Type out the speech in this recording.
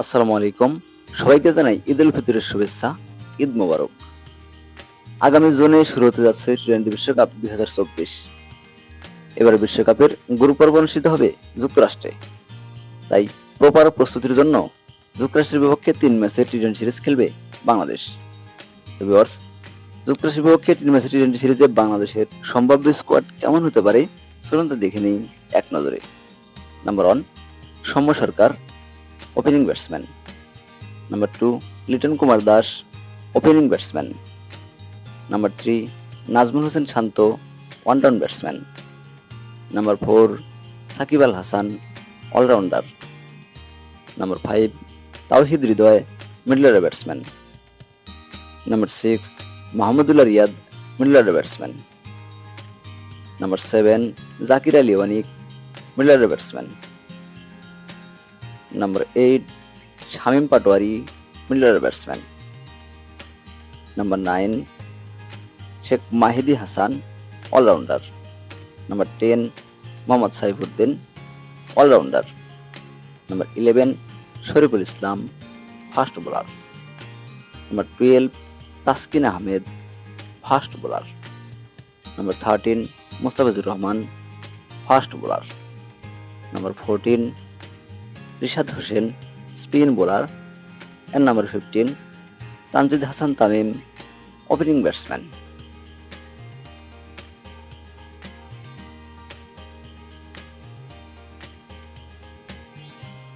আসসালামু আলাইকুম। সবাইকে জানাই ঈদ উল ফিতরের শুভেচ্ছা, ঈদ মোবারক। আগামী জুনে শুরু হতে যাচ্ছে টি টোয়েন্টি বিশ্বকাপ দুই হাজার চব্বিশ। এবার বিশ্বকাপের গ্রুপ পর্ব অনুষ্ঠিত হবে যুক্তরাষ্ট্রে। তাই প্রপার প্রস্তুতির জন্য যুক্তরাষ্ট্রের বিপক্ষে তিন ম্যাচের টি টোয়েন্টি সিরিজ খেলবে বাংলাদেশ। যুক্তরাষ্ট্রের বিপক্ষে তিন ম্যাচের টি টোয়েন্টি সিরিজে বাংলাদেশের সম্ভাব্য স্কোয়াড কেমন হতে পারে, চলুন তা দেখে নিই এক নজরে। Number one Soumya Sarkar opening batsman number two Liton Kumar Das opening batsman number three Najmul Hossain Shanto one down batsman number four Shakib Al Hasan allrounder number five Towhid Hridoy middle batsman number six Mahmudullah Riyad middle batsman number seven Jaker Ali Anik middle batsman number eight Shamim Patwari middle batsman number nine Sheikh Mahedi Hasan allrounder number ten Mohammad Saifuddin allrounder number eleven Shoriful Islam fast bowler number twelve Taskin Ahmed fast bowler number thirteen Mustafizur Rahman fast bowler number fourteen Rishad Hossain spin bowler and number fifteen Tanzid Hasan Tamim opening batsman.